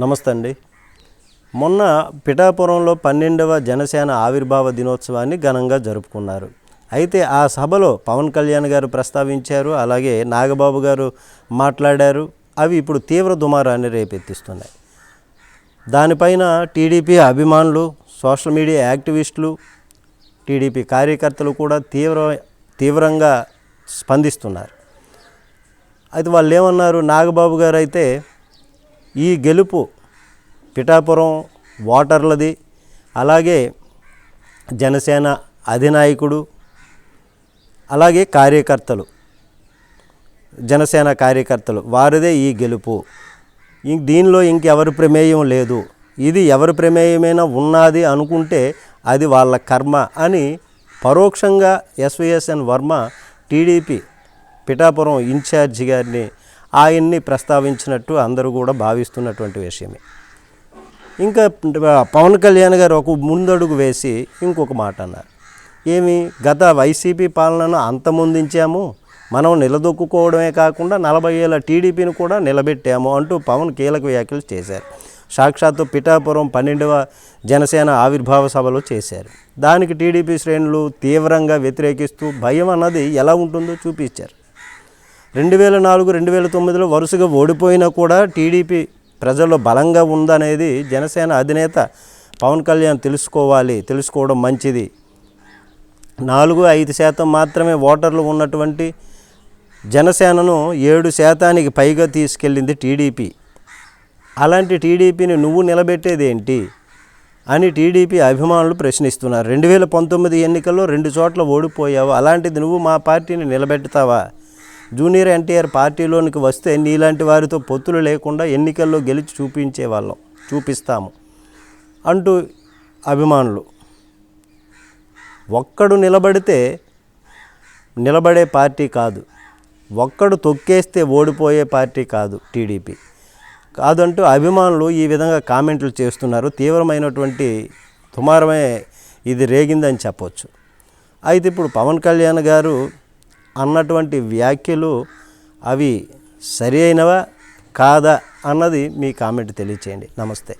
నమస్తే అండి. మొన్న పిఠాపురంలో పన్నెండవ జనసేన ఆవిర్భావ దినోత్సవాన్ని ఘనంగా జరుపుకున్నారు. అయితే ఆ సభలో పవన్ కళ్యాణ్ గారు ప్రస్తావించారు అలాగే నాగబాబు గారు మాట్లాడారు. అవి ఇప్పుడు తీవ్ర దుమారాన్ని రేపెత్తిస్తున్నాయి. దానిపైన టీడీపీ అభిమానులు సోషల్ మీడియా యాక్టివిస్టులు టీడీపీ కార్యకర్తలు కూడా తీవ్ర తీవ్రంగా స్పందిస్తున్నారు. అయితే వాళ్ళు ఏమన్నారు నాగబాబు గారు అయితే ఈ గెలుపు పిఠాపురం ఓటర్లది. అలాగే జనసేన అధినాయకుడు అలాగే కార్యకర్తలు జనసేన కార్యకర్తలు వారిదే ఈ గెలుపు. దీనిలో ఇంకెవరి ప్రమేయం లేదు. ఇది ఎవరి ప్రమేయమైనా ఉన్నది అనుకుంటే అది వాళ్ళ కర్మ అని పరోక్షంగా SVSN Varma TDP Pithapuram incharge గారిని ఆయన్ని ప్రస్తావించినట్టు అందరూ కూడా భావిస్తున్నటువంటి విషయమే. ఇంకా పవన్ కళ్యాణ్ గారు ఒక ముందడుగు వేసి ఇంకొక మాట అన్నారు. ఏమి గత వైసీపీ పాలనను అంతమొందించాము మనం నిలదొక్కుకోవడమే కాకుండా నలభై ఏళ్ళ టీడీపీని కూడా నిలబెట్టాము అంటూ పవన్ కీలక వ్యాఖ్యలు చేశారు. సాక్షాత్తు పిఠాపురం పన్నెండవ జనసేన ఆవిర్భావ సభలో చేశారు. దానికి టీడీపీ శ్రేణులు తీవ్రంగా వ్యతిరేకిస్తూ భయం అన్నది ఎలా ఉంటుందో చూపించారు. రెండు వేల నాలుగు రెండు వేల తొమ్మిదిలో వరుసగా ఓడిపోయినా కూడా టీడీపీ ప్రజల్లో బలంగా ఉందనేది జనసేన అధినేత పవన్ కళ్యాణ్ తెలుసుకోవాలి తెలుసుకోవడం మంచిది. నాలుగు ఐదు శాతం మాత్రమే ఓటర్లు ఉన్నటువంటి జనసేనను ఏడు శాతానికి పైగా తీసుకెళ్ళింది టీడీపీ. అలాంటి టీడీపీని నువ్వు నిలబెట్టేది ఏంటి అని టీడీపీ అభిమానులు ప్రశ్నిస్తున్నారు. రెండు వేల పంతొమ్మిది ఎన్నికల్లో రెండు చోట్ల ఓడిపోయావు అలాంటిది నువ్వు మా పార్టీని నిలబెడతావా జూనియర్ ఎన్టీఆర్ పార్టీలోనికి వస్తే నీలాంటి వారితో పొత్తులు లేకుండా ఎన్నికల్లో గెలిచి చూపించే వాళ్ళం చూపిస్తాము అంటూ అభిమానులు. ఒక్కడు నిలబడితే నిలబడే పార్టీ కాదు. ఒక్కడు తొక్కేస్తే ఓడిపోయే పార్టీ కాదు టీడీపీ. కాదంటూ అభిమానులు ఈ విధంగా కామెంట్లు చేస్తున్నారు. తీవ్రమైనటువంటి తుమారమే ఇది రేగిందని చెప్పవచ్చు అయితే ఇప్పుడు పవన్ కళ్యాణ్ గారు అన్నటువంటి వ్యాఖ్యలు అవి సరి అయినవా? కాదా? అన్నది మీ కామెంట్ తెలియచేయండి. నమస్తే.